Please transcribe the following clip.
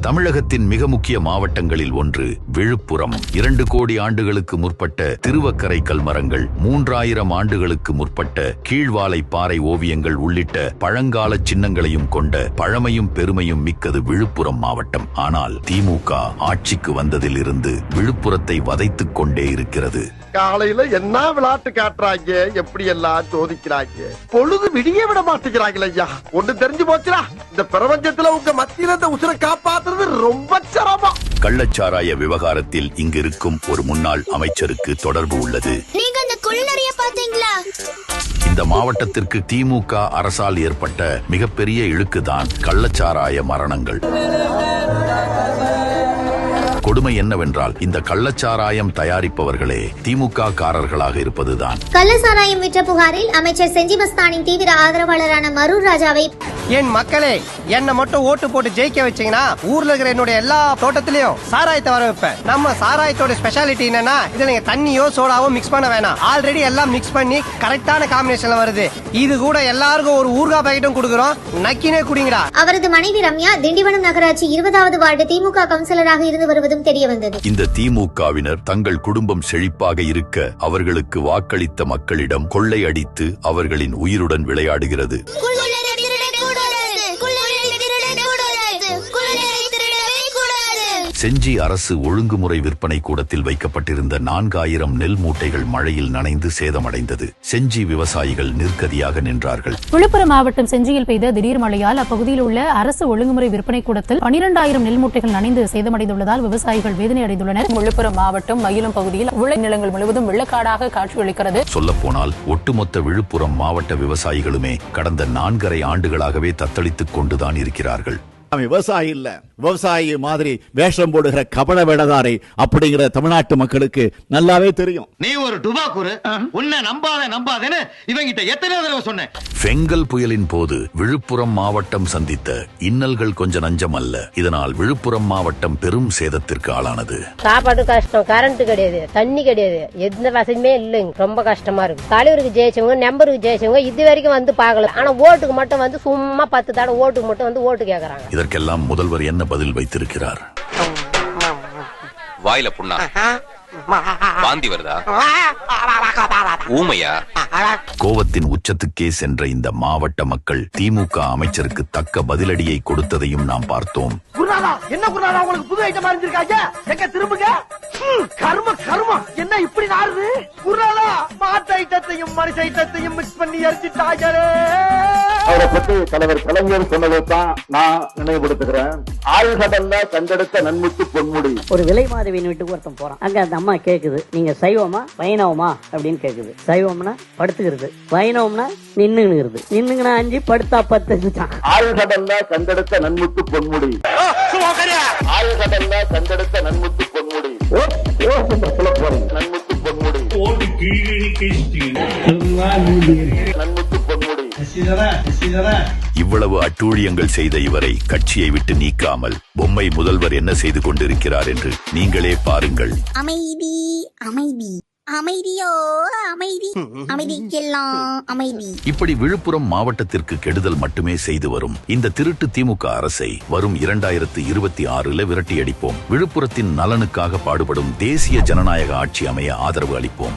தமிழகத்தின் மிக முக்கிய மாவட்டங்களில் ஒன்று விழுப்புரம். இரண்டு கோடி ஆண்டுகளுக்கு முற்பட்ட திருவக்கரை கல்மரங்கள் மூன்றாயிரம் ஆண்டுகளுக்கு முற்பட்ட கீழ்வாலை பாறை ஓவியங்கள் உள்ளிட்ட பழங்கால சின்னங்களையும் கொண்ட பழமையும் பெருமையும் மிக்கது விழுப்புரம் மாவட்டம். ஆனால் திமுக ஆட்சிக்கு வந்ததிலிருந்து விழுப்புரத்தை வதைத்துக் கொண்டே இருக்கிறது. காலையில என்ன விளையாட்டு காட்டுறாங்க? எப்படி எல்லாம் சோதிக்கிறாங்க? பொழுது விடிய விட மாட்டேங்கிறாங்களா ஒன்னு ஒண்ணு தெரிஞ்சு போச்சுடா. இந்த பிரபஞ்சத்தை கள்ளச்சாராய விவகாரத்தில் இங்கிருக்கும் ஒரு முன்னாள் அமைச்சருக்கு தொடர்பு உள்ளது. இந்த மாவட்டத்திற்கு திமுக அரசால் ஏற்பட்ட மிகப்பெரிய இழுக்குதான் கள்ளச்சாராய மரணங்கள். கொடுமை என்னவென்றால் இந்த கள்ளச்சாராயம் தயாரிப்பவர்களே திமுக காரர்களாக இருப்பதுதான். கள்ளசாராயம் விற்ற புகாரில் அமைச்சர் செஞ்சி மஸ்தானின் தீவிர ஆதரவாளரான மரூர் ராஜாவை என் மக்களே என்ன மட்டும் ஓட்டு போட்டு ஜெயிக்க வச்சீங்கன்னா ஊர்ல இருக்கிற என்னுடைய எல்லா தோட்டத்திலயும் சாராயத்தை வர வைப்பேன். நம்ம சாராயத்தோட ஸ்பெஷாலிட்டி என்னன்னா இதுல நீங்க தண்ணியோ சோடாவோ மிக்ஸ் பண்ண வேணாம். ஆல்ரெடி எல்லாம் மிக்ஸ் பண்ணி கரெக்டான காம்பினேஷன்ல வருது. இது கூட எல்லாருக்கும் ஒரு ஊர்கா பாக்கெட்டும் கொடுக்குறோம். நக்கினே குடிங்கடா. அவரது மனைவி ரம்யா திண்டிவனம் நகராட்சி இருபதாவது வார்டு திமுக கவுன்சிலராக இருந்து வருவதும் தெரிய வந்தது. இந்த திமுகவினர் தங்கள் குடும்பம் செழிப்பாக இருக்க அவர்களுக்கு வாக்களித்த மக்களிடம் கொள்ளையடித்து அவர்களின் உயிருடன் விளையாடுகிறது. செஞ்சி அரசு ஒழுங்குமுறை விற்பனை கூடத்தில் வைக்கப்பட்டிருந்த நான்காயிரம் நெல் மூட்டைகள் மழையில் நனைந்து சேதமடைந்தது. செஞ்சி விவசாயிகள் நிற்கதியாக நின்றார்கள். விழுப்புரம் மாவட்டம் செஞ்சியில் பெய்த திடீர் மழையால் அப்பகுதியில் உள்ள அரசு ஒழுங்குமுறை விற்பனை கூடத்தில் பனிரெண்டாயிரம் நெல் மூட்டைகள் நனைந்து சேதமடைந்துள்ளதால் விவசாயிகள் வேதனை அடைந்துள்ளனர் விழுப்புரம் மாவட்டம் மயிலம் பகுதியில் உள்ள நிலங்கள் முழுவதும் வெள்ளக்காடாக காட்சியளிக்கிறது. சொல்லப்போனால் ஒட்டுமொத்த விழுப்புரம் மாவட்ட விவசாயிகளுமே கடந்த நான்கரை ஆண்டுகளாகவே தத்தளித்துக் கொண்டுதான் இருக்கிறார்கள். விவசாயி இல்ல. விவசாயி மாதிரி வேஷம் போடுகிற கபட வேடதாரை அப்படிங்கிற தமிழ்நாட்டு மக்களுக்கு நல்லாவே தெரியும். நீ ஒரு டுபாக்கூரு உன்னை நம்பாத நம்பாதேன்னு இவங்கிட்ட எத்தனை தடவை சொன்னேன். பெங்கல் புயலின் போது விழுப்புரம் மாவட்டம் சந்தித்த இன்னல்கள் கொஞ்ச நஞ்சம் அல்ல. இதனால் விழுப்புரம் மாவட்டம் பெரும் சேதத்திற்கு ஆளானது. சாப்பாடு கஷ்டம் கரண்ட் கிடையாது தண்ணி கிடையாது எந்த வசதியுமே இல்லைங்க. ரொம்ப கஷ்டமா இருக்கு. தலைவருக்கு ஜெயிச்சவங்க நம்பருக்கு ஜெயிச்சவங்க இது வரைக்கும் வந்து பார்க்கல. ஆனா ஓட்டுக்கு மட்டும் வந்து சும்மா பத்து தடவை ஓட்டுக்கு மட்டும் வந்து ஓட்டு கேக்குறாங்க. இதற்கெல்லாம் முதல்வர் என்ன பதில் வைத்திருக்கிறார். வாயில புண்ணா? வாந்தி வருதா? ஊமையா? கோவத்தின் உச்சத்துக்கே சென்ற இந்த மாவட்ட மக்கள் திமுக அமைச்சருக்கு தக்க பதிலடியை கொடுத்ததையும் நாம் பார்த்தோம். என்ன குருநாதா உங்களுக்கு புது ஐட்டம் அறிஞ்சிருக்காங்க? எங்க திரும்புங்க? ம், கர்ம கர்மம் என்ன இப்படி நாடுது குருநாதா மாட்டு ஐட்டத்தையும் மனுஷ ஐட்டத்தையும் மிக்ஸ் பண்ணி எரிச்சிட்டாங்களே அவரை பற்றி தலைவர் கலைஞர் சொன்னதைத்தான் நான் நினைவுபடுத்துகிறேன். ஆழ்கடல்ல கண்டெடுத்த நன்முத்து பொன்முடி. ஒரு விலை மாதவியின் வீட்டுக்கு ஒருத்தன் போறான். அங்க அந்த அம்மா கேக்குது நீங்க சைவமா வைணவமா? அப்படின்னு கேக்குது. சைவம்னா படுத்துக்கிறது வைணவம்னா நின்னுங்கிறது நின்னுங்கனா அஞ்சு படுத்தா பத்து ஆழ்கடல்ல கண்டெடுத்த நன்முத்து பொன்முடி. ஆழ்கடல்ல கண்டெடுத்த நன்முத்து பொன்முடி. நன்முத்து பொன்முடி. நன்முத்து இவ்வளவு அட்டூழியங்கள் செய்த இவரை கட்சியை விட்டு நீக்காமல் பொம்மை முதல்வர் என்ன செய்து கொண்டிருக்கிறார் என்று நீங்களே பாருங்கள். அமைதி அமைதி. அமைதியோ அமைதி. அமைதிக்கெல்லாம் அமைதி. இப்படி விழுப்புரம் மாவட்டத்திற்கு கெடுதல் மட்டுமே செய்து வரும். இந்த திருட்டு திமுக அரசை வரும் இரண்டாயிரத்து இருபத்தி ஆறுல விரட்டியடிப்போம். விழுப்புரத்தின் நலனுக்காக பாடுபடும் தேசிய ஜனநாயக ஆட்சி அமைய ஆதரவு அளிப்போம்.